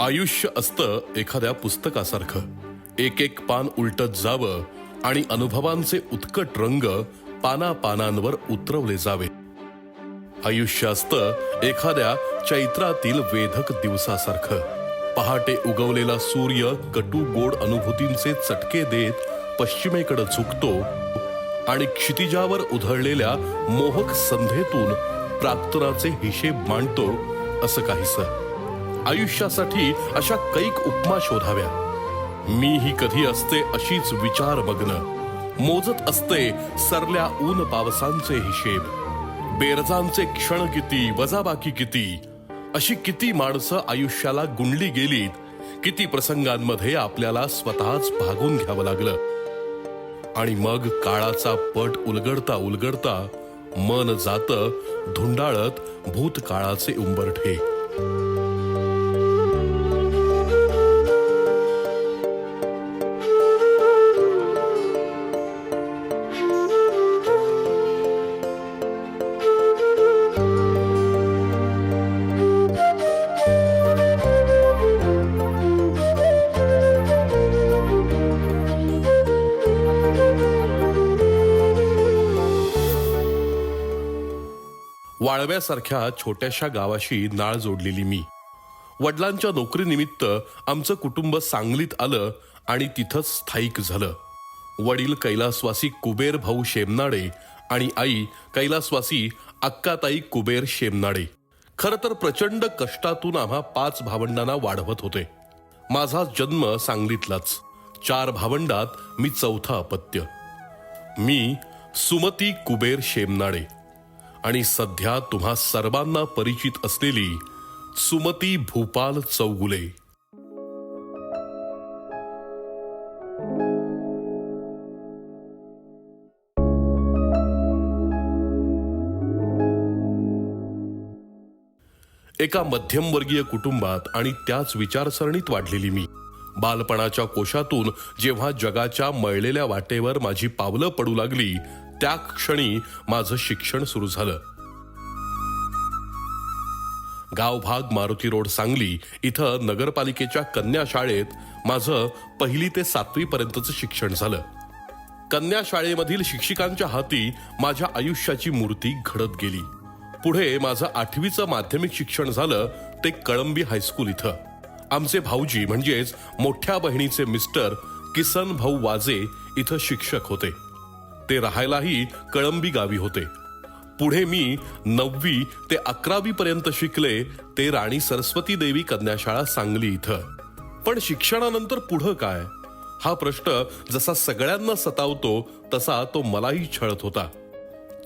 आयुष्य असतं एखाद्या पुस्तकासारखं. एक एक पान उलटत जावं आणि अनुभवांचे उत्कट रंग पाना पानांवर उतरवले जावे. आयुष्य असतं एखाद्या चैत्रातील वेधक दिवसासारखं. पहाटे उगवलेला सूर्य कटू गोड अनुभूतींचे चटके देत पश्चिमेकडे झुकतो आणि क्षितिजावर उधळलेल्या मोहक संधेतून प्राक्तनाचे हिशेब मांडतो असं काहीसं. आयुष्यासाठी अशा कैक उपमा शोधाव्या. मी ही कधी असते अशीच विचार बघणं मोजत असते सरल्या ऊन पावसांचे हिशेब. बेरजांचे क्षण किती वजाबाकी किती? अशी किती माणसं आयुष्याला गुंडली गेलीत किती प्रसंगांमध्ये आपल्याला स्वतःच भागून घ्यावं लागलं. आणि मग काळाचा पट उलगडता उलगडता मन जात धुंडाळत भूतकाळाचे उंबरठे. वाळव्यासारख्या छोट्याशा गावाशी नाळ जोडलेली मी. वडिलांच्या नोकरीनिमित्त आमचं कुटुंब सांगलीत आलं आणि तिथंच स्थायिक झालं. वडील कैलासवासी कुबेर भाऊ शेमनाडे आणि आई कैलासवासी अक्काताई कुबेर शेमनाडे. खरं तर प्रचंड कष्टातून आम्हा पाच भावंडांना वाढवत होते. माझा जन्म सांगलीतलाच. चार भावंडात मी चौथा अपत्य. मी सुमती कुबेर शेमनाडे. आणि सध्या तुम्हा सर्वांना परिचित असलेली सुमती भूपाल चौगुले. एका मध्यमवर्गीय कुटुंबात आणि त्याच विचारसरणीत वाढलेली मी. बालपणाच्या कोशातून जेव्हा जगाच्या मळलेल्या वाटेवर माझी पावलं पडू लागली त्या क्षणी माझं शिक्षण सुरू झालं. गावभाग मारुती रोड सांगली इथं नगरपालिकेच्या कन्या शाळेत माझं पहिली ते सातवी पर्यंतचं शिक्षण झालं. कन्या शाळेमधील शिक्षिकांच्या हाती माझ्या आयुष्याची मूर्ती घडत गेली. पुढे माझं आठवीचं माध्यमिक शिक्षण झालं ते कळंबी हायस्कूल इथं. आमचे भाऊजी म्हणजेच मोठ्या बहिणीचे मिस्टर किसन भाऊ वाजे इथं शिक्षक होते. ते राहायलाही कळंबी गावी होते. पुढे मी नववी ते अकरावी पर्यंत शिकले ते राणी सरस्वती देवी कन्याशाळा सांगली इथं. पण शिक्षणानंतर पुढं काय? हा प्रश्न जसा सगळ्यांना सतावतो तसा तो मलाही छळत होता.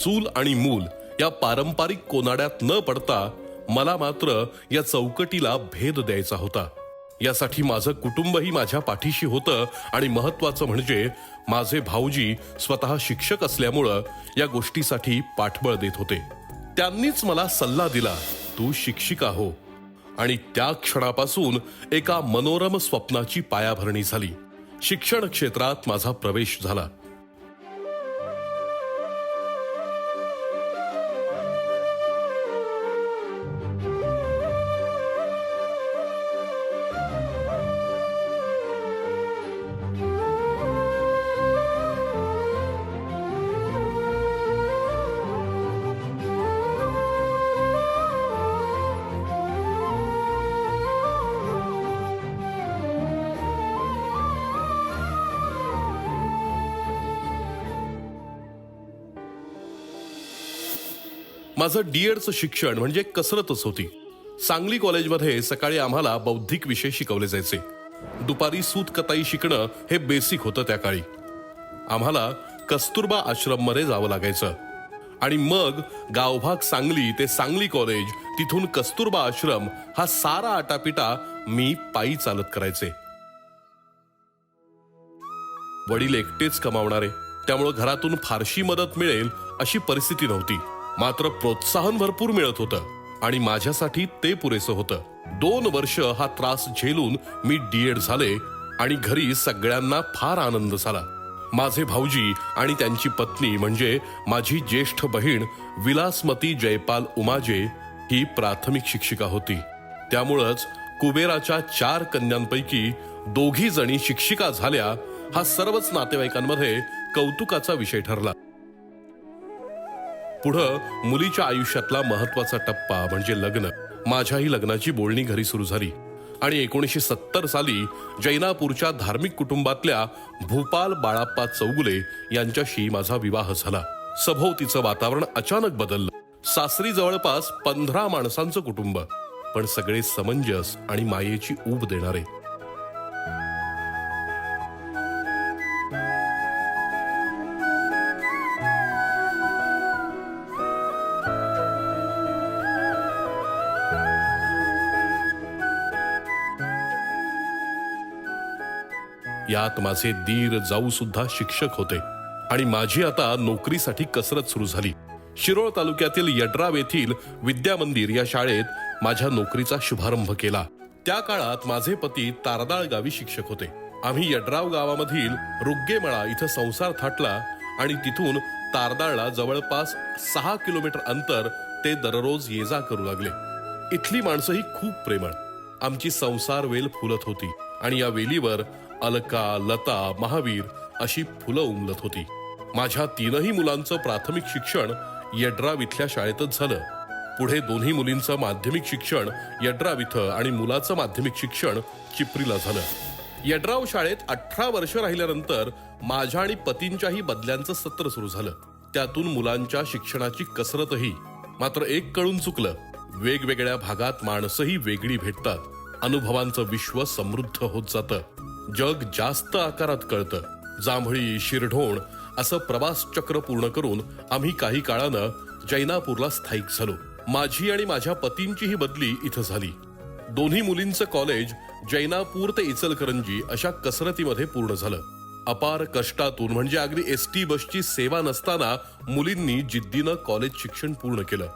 चूल आणि मूल या पारंपरिक कोनाड्यात न पडता मला मात्र या चौकटीला भेद द्यायचा होता. यासाठी माझं कुटुंबही माझ्या पाठीशी होतं आणि महत्वाचं म्हणजे माझे भाऊजी स्वतः शिक्षक असल्यामुळं या गोष्टीसाठी पाठबळ देत होते. त्यांनीच मला सल्ला दिला तू शिक्षिका हो. आणि त्या क्षणापासून एका मनोरम स्वप्नाची पायाभरणी झाली. शिक्षण क्षेत्रात माझा प्रवेश झाला. माझं डीएडचं शिक्षण म्हणजे कसरतच होती. सांगली कॉलेजमध्ये सकाळी आम्हाला बौद्धिक विषय शिकवले जायचे. दुपारी सूत कताई शिकणं हे बेसिक होतं त्या काळी. आम्हाला कस्तुरबा आश्रममध्ये जावं लागायचं. आणि मग गावभाग सांगली ते सांगली कॉलेज तिथून कस्तुरबा आश्रम हा सारा आटापिटा मी पायी चालत करायचे. वडील एकटेच कमावणारे त्यामुळे घरातून फारशी मदत मिळेल अशी परिस्थिती नव्हती. मात्र प्रोत्साहन भरपूर मिळत होतं. आणि माझ्यासाठी ते पुरेसं होतं. दोन वर्ष हा त्रास झेलून मी डीएड झाले आणि घरी सगळ्यांना फार आनंद झाला. माझे भाऊजी आणि त्यांची पत्नी म्हणजे माझी ज्येष्ठ बहीण विलासमती जयपाल उमाजे ही प्राथमिक शिक्षिका होती. त्यामुळंच कुबेराच्या चार कन्यांपैकी दोघी जणी शिक्षिका झाल्या हा सर्वच नातेवाईकांमध्ये कौतुकाचा विषय ठरला. पुढं मुलीच्या आयुष्यातला महत्त्वाचा टप्पा म्हणजे लग्न. माझ्याही लग्नाची बोलणी घरी सुरू झाली. आणि एकोणीसशे सत्तर साली जैनापूरच्या धार्मिक कुटुंबातल्या भूपाल बाळाप्पा चौगुले यांच्याशी माझा विवाह झाला. सभोवतीचं वातावरण अचानक बदललं. सासरी जवळपास पंधरा माणसांचं कुटुंब. पण सगळे समंजस आणि मायेची ऊब देणारे. यात माझे दीर जाऊ सुद्धा शिक्षक होते. आणि माझी आता नोकरीसाठी कसरत सुरू झाली. शिरोळ तालुक्यातील यड्राव येथील विद्या मंदिर या शाळेत माझ्या नोकरीचा शुभारंभ केला. त्या काळात माझे पती तारदाळ गावी शिक्षक होते. आम्ही यड्राव गावामधील रुग्गेमळा इथं संसार थाटला आणि तिथून तारदाळला जवळपास सहा किलोमीटर अंतर ते दररोज ये जा करू लागले. इथली माणसं ही खूप प्रेमळ. आमची संसार वेल फुलत होती आणि या वेलीवर अलका लता महावीर अशी फुलं उमलत होती. माझ्या तीनही मुलांचं प्राथमिक शिक्षण यड्राव इथल्या शाळेतच झालं. पुढे दोन्ही मुलींचं माध्यमिक शिक्षण यड्राव इथं आणि मुलाचं माध्यमिक शिक्षण चिपरीला झालं. यड्राव शाळेत अठरा वर्ष राहिल्यानंतर माझ्या आणि पतींच्याही बदल्यांचं सत्र सुरू झालं. त्यातून मुलांच्या शिक्षणाची कसरतही मात्र एक कळून चुकलं. वेगवेगळ्या भागात माणसंही वेगळी भेटतात. अनुभवांचं विश्व समृद्ध होत जातं. जग जास्त आकारात कळतं. जांभळी शिरढोण असं प्रवास चक्र पूर्ण करून आम्ही काही काळानं जैनापूरला स्थायिक झालो. माझी आणि माझ्या पतींचीही बदली इथं झाली. दोन्ही मुलींचं कॉलेज जैनापूर ते इचलकरंजी अशा कसरतीमध्ये पूर्ण झालं. अपार कष्टातून म्हणजे अगदी एस टी बसची सेवा नसताना मुलींनी जिद्दीनं कॉलेज शिक्षण पूर्ण केलं.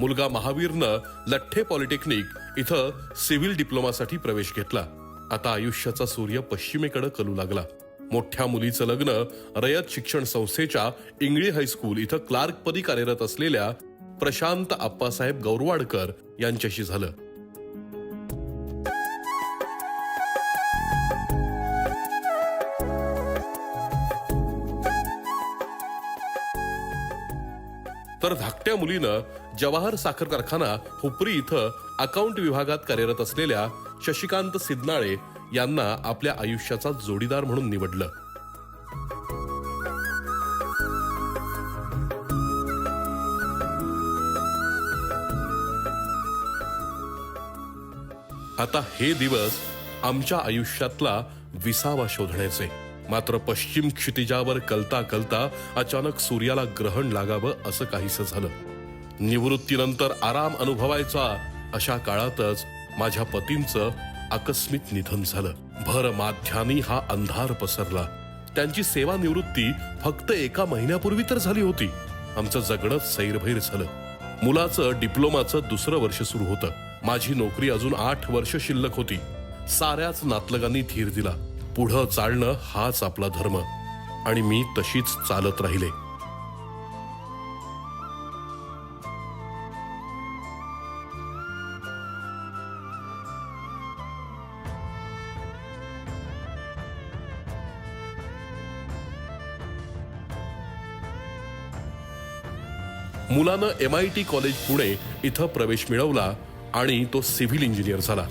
मुलगा महावीरनं लठ्ठे पॉलिटेक्निक इथं सिव्हिल डिप्लोमासाठी प्रवेश घेतला. आता आयुष्याचा सूर्य पश्चिमेकडे कलू लागला. मोठ्या मुलीचं लग्न रयत शिक्षण संस्थेच्या इंगळी हायस्कूल इथं क्लार्कपदी कार्यरत असलेल्या प्रशांत आप्पासाहेब गौरवाडकर यांच्याशी झालं. तर धाकट्या मुलीनं जवाहर साखर कारखाना हुपरी इथं अकाउंट विभागात कार्यरत असलेल्या शशिकांत सिदनाळे यांना आपल्या आयुष्याचा जोडीदार म्हणून निवडलं. आता हे दिवस आमच्या आयुष्यातला विसावा शोधण्याचे. मात्र पश्चिम क्षितिजावर कलता कलता अचानक सूर्याला ग्रहण लागावं असं काहीसं झालं. निवृत्तीनंतर आराम अनुभवायचा अशा काळातच माझ्या पतींचं आकस्मिक निधन झालं. भर माध्यानी हा अंधार पसरला. त्यांची सेवानिवृत्ती फक्त एका महिन्यापूर्वी तर झाली होती. आमचं जगणं सैरभैर झालं. मुलाचं डिप्लोमाचं दुसरं वर्ष सुरू होतं. माझी नोकरी अजून आठ वर्ष शिल्लक होती. साऱ्याच नातलगांनी धीर दिला. पुढं चालणं हाच आपला धर्म. आणि मी तशीच चालत राहिले. मुलानं M I T college Pune इथं प्रवेश मिळवला आणि तो सिव्हिल इंजिनियर झाला.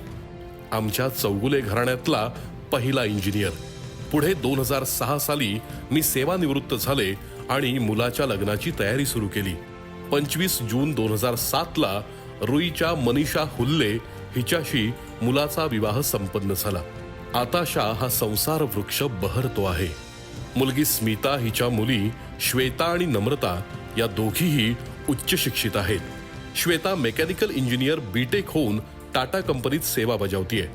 आमच्या चौगुले घराण्यातला पहिला इंजिनियर. पुढे दोन हजार सहा साली मी सेवानिवृत्त झाले आणि मुलाच्या लग्नाची तयारी सुरू केली. पंचवीस जून दोन हजार सातला रुईच्या मनीषा हुल्ले हिच्याशी मुलाचा विवाह संपन्न झाला. आताशा हा संसार वृक्ष बहरतो आहे. मुलगी स्मिता हिच्या मुली श्वेता आणि नम्रता या दोघीही उच्च शिक्षित आहेत. श्वेता मेकॅनिकल इंजिनियर बीटेक होऊन टाटा कंपनीत सेवा बजावतीये.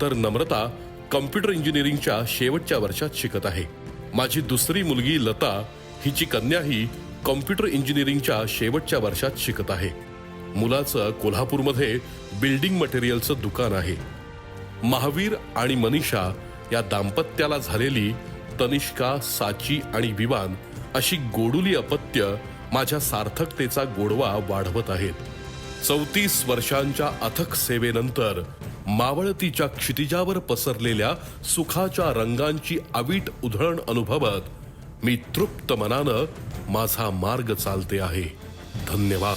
तर नम्रता कम्प्युटर इंजिनिअरिंगच्या शेवटच्या वर्षात शिकत आहे. माझी दुसरी मुलगी लता हिची कन्याही कम्प्युटर इंजिनिअरिंगच्या शेवटच्या वर्षात शिकत आहे. मुलाचं कोल्हापूरमध्ये बिल्डिंग मटेरियलचं दुकान आहे. महावीर आणि मनीषा या दाम्पत्याला झालेली तनिष्का साची आणि विवान अशी गोडुली अपत्य माझ्या सार्थकतेचा गोडवा वाढवत आहेत. चौतीस वर्षांच्या अथक सेवेनंतर मावळतीच्या क्षितिजावर पसरलेल्या सुखाच्या रंगांची अवीट उधळण अनुभवत मी तृप्त मनानं माझा मार्ग चालते आहे. धन्यवाद.